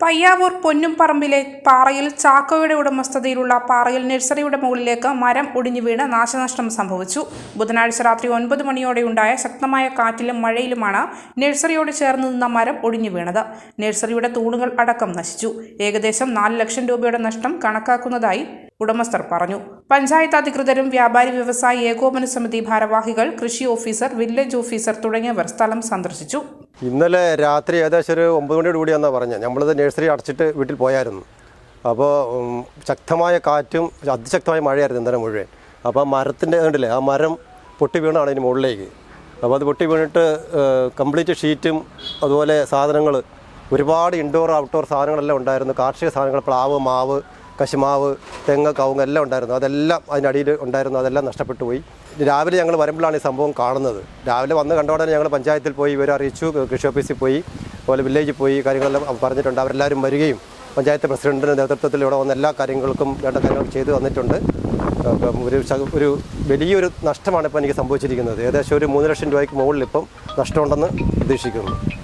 പയ്യാവൂർ പൊന്നുംപറമ്പിലെ പാറയിൽ ചാക്കോയുടെ ഉടമസ്ഥതയിലുള്ള പാറയിൽ നഴ്സറിയുടെ മുകളിലേക്ക് മരം ഒടിഞ്ഞു വീണ് നാശനഷ്ടം സംഭവിച്ചു. ബുധനാഴ്ച രാത്രി ഒൻപത് മണിയോടെയുണ്ടായ ശക്തമായ കാറ്റിലും മഴയിലുമാണ് നഴ്സറിയോട് ചേർന്ന് നിന്ന മരം ഒടിഞ്ഞു വീണത്. നഴ്സറിയുടെ തൂണുകൾ അടക്കം നശിച്ചു. ഏകദേശം നാല് ലക്ഷം രൂപയുടെ നഷ്ടം കണക്കാക്കുന്നതായി ഉടമസ്ഥർ പറഞ്ഞു. പഞ്ചായത്ത് അധികൃതരും വ്യാപാരി വ്യവസായി ഏകോപന സമിതി ഭാരവാഹികൾ കൃഷി ഓഫീസർ വില്ലേജ് ഓഫീസർ തുടങ്ങിയവർ സ്ഥലം സന്ദർശിച്ചു. ഇന്നലെ രാത്രി ഏകദേശം ഒരു ഒമ്പത് മണിയോട് കൂടിയാണെന്നാണ് പറഞ്ഞത്. നമ്മളിത് നഴ്സറി അടച്ചിട്ട് വീട്ടിൽ പോയായിരുന്നു. അപ്പോൾ ശക്തമായ കാറ്റും അതിശക്തമായ മഴയായിരുന്നു ഇന്നലെ മുഴുവൻ. അപ്പോൾ ആ മരത്തിന്റെ ഉണ്ടല്ലേ ആ മരം പൊട്ടി വീണാണ് അതിന് മുകളിലേക്ക്. അപ്പോൾ അത് പൊട്ടി വീണിട്ട് കംപ്ലീറ്റ് ഷീറ്റും അതുപോലെ സാധനങ്ങൾ ഒരുപാട് ഇൻഡോർ ഔട്ട്ഡോർ സാധനങ്ങളെല്ലാം ഉണ്ടായിരുന്നു. കാർഷിക സാധനങ്ങൾ പ്ലാവ് മാവ് കശുമാവ് തെങ്ങ് കവുങ്ങ് എല്ലാം ഉണ്ടായിരുന്നു. അതെല്ലാം അതിനടിയിൽ ഉണ്ടായിരുന്നു. അതെല്ലാം നഷ്ടപ്പെട്ടു പോയി. രാവിലെ ഞങ്ങൾ വരുമ്പോഴാണ് ഈ സംഭവം കാണുന്നത്. രാവിലെ വന്ന് കണ്ട ഉടനെ ഞങ്ങൾ പഞ്ചായത്തിൽ പോയി ഇവരെ അറിയിച്ചു. കൃഷി ഓഫീസിൽ പോയി. അതുപോലെ വില്ലേജിൽ പോയി. കാര്യങ്ങളെല്ലാം പറഞ്ഞിട്ടുണ്ട്. അവരെല്ലാവരും വരികയും പഞ്ചായത്ത് പ്രസിഡന്റിന്റെ നേതൃത്വത്തിൽ ഇവിടെ വന്ന എല്ലാ കാര്യങ്ങൾക്കും വേണ്ട കാര്യങ്ങൾ ചെയ്തു തന്നിട്ടുണ്ട്. ഒരു ഒരു വലിയൊരു നഷ്ടമാണ് ഇപ്പോൾ എനിക്ക് സംഭവിച്ചിരിക്കുന്നത്. ഏകദേശം ഒരു മൂന്ന് ലക്ഷം രൂപയ്ക്ക് മുകളിൽ ഇപ്പം നഷ്ടമുണ്ടെന്ന് പ്രതീക്ഷിക്കുന്നു.